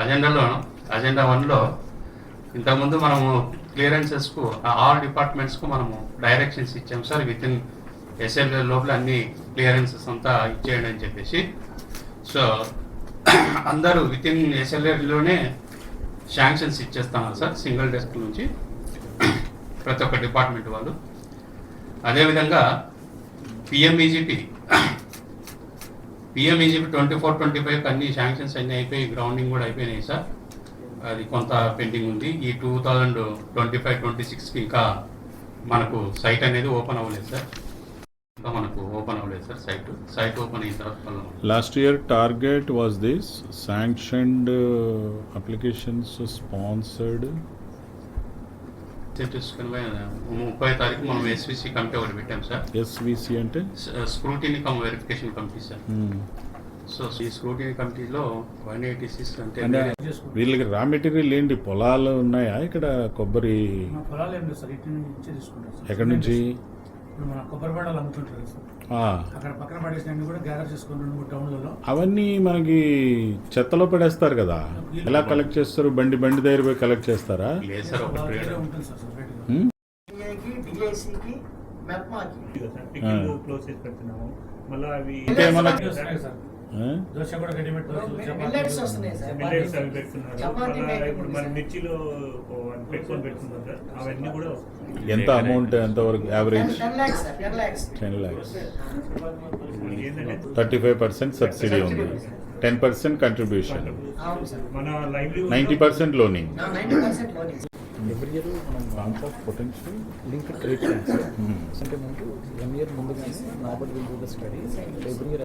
అజెండాలో agenda వన్లో ఇంతకుముందు మనము క్లియరెన్సెస్కు ఆల్ డిపార్ట్మెంట్స్కు మనము డైరెక్షన్స్ ఇచ్చాం సార్ విత్ ఇన్ ఎస్ఎల్ఏ లోపల అన్ని క్లియరెన్సెస్ అంతా ఇచ్చేయండి అని చెప్పేసి. సో అందరూ విత్ ఇన్ ఎస్ఎల్ఏలోనే శాంక్షన్స్ ఇచ్చేస్తాను సార్ సింగిల్ డెస్క్ నుంచి ప్రతి ఒక్క డిపార్ట్మెంట్ వాళ్ళు. అదేవిధంగా PMEGP PM PMEGP twenty four twenty five అన్ని శాంక్షన్స్ అన్ని అయిపోయి గ్రౌండింగ్ కూడా అయిపోయినాయి సార్. అది కొంత పెండింగ్ ఉంది. ఈ two thousand twenty five twenty సిక్స్కి ఇంకా మనకు సైట్ అనేది ఓపెన్ అవ్వలేదు సార్. ఇంకా మనకు ఓపెన్ అవ్వలేదు సార్ సైట్ సైట్ ఓపెన్ అయిన తర్వాత last year target was this sanctioned applications sponsored ముప్పై తారీఖు మనం ఎస్విసి కమిటీ ఒకటి పెట్టాం సార్. SVC అంటే? Scrutiny cum verification committee sir. Hmm. So ఈ స్క్రూటినీ కమిటీలో వన్ ఎయిటీ సిక్స్ అంటే వీళ్ళకి రా మెటీరియల్ ఏంటి? పొలాలు ఉన్నాయా? ఇక్కడ కొబ్బరి మా పొలాలు ఏం లేదు సార్. ఇటు నుంచి తీసుకుంటాం సార్. ఎక్కడి నుంచి? మన కొబ్బరి బండాలు అమ్ముతుంటారు సార్ ఆ, అక్కడ పక్కన పడేసిన కూడా గ్యారేజ్ చేసుకుని రెండు మూడు టౌన్లలో. అవన్నీ మనకి చెత్తలో పడేస్తారు కదా. ఎలా కలెక్ట్ చేస్తారు? బండి బండి దగ్గర పోయి కలెక్ట్ చేస్తారా? ఉంటుంది సార్ సపరేట్గా మెప్మాకి. క్లోజ్ చేసి పెడుతున్నాము. మళ్ళీ అవి దోశ కూడా మన. మిర్చిలో పెట్టుకొని సార్. అవన్నీ కూడా ఎంత అమౌంట్ ఎంత వరకు average? Ten lakhs thirty five percent subsidy ఉంది. Ten percent contribution ninety percent loaning. Every year మనం cons of potential link trade అంటే మనకు వన్ ఇయర్ ముందుగానే nobody will do the study every year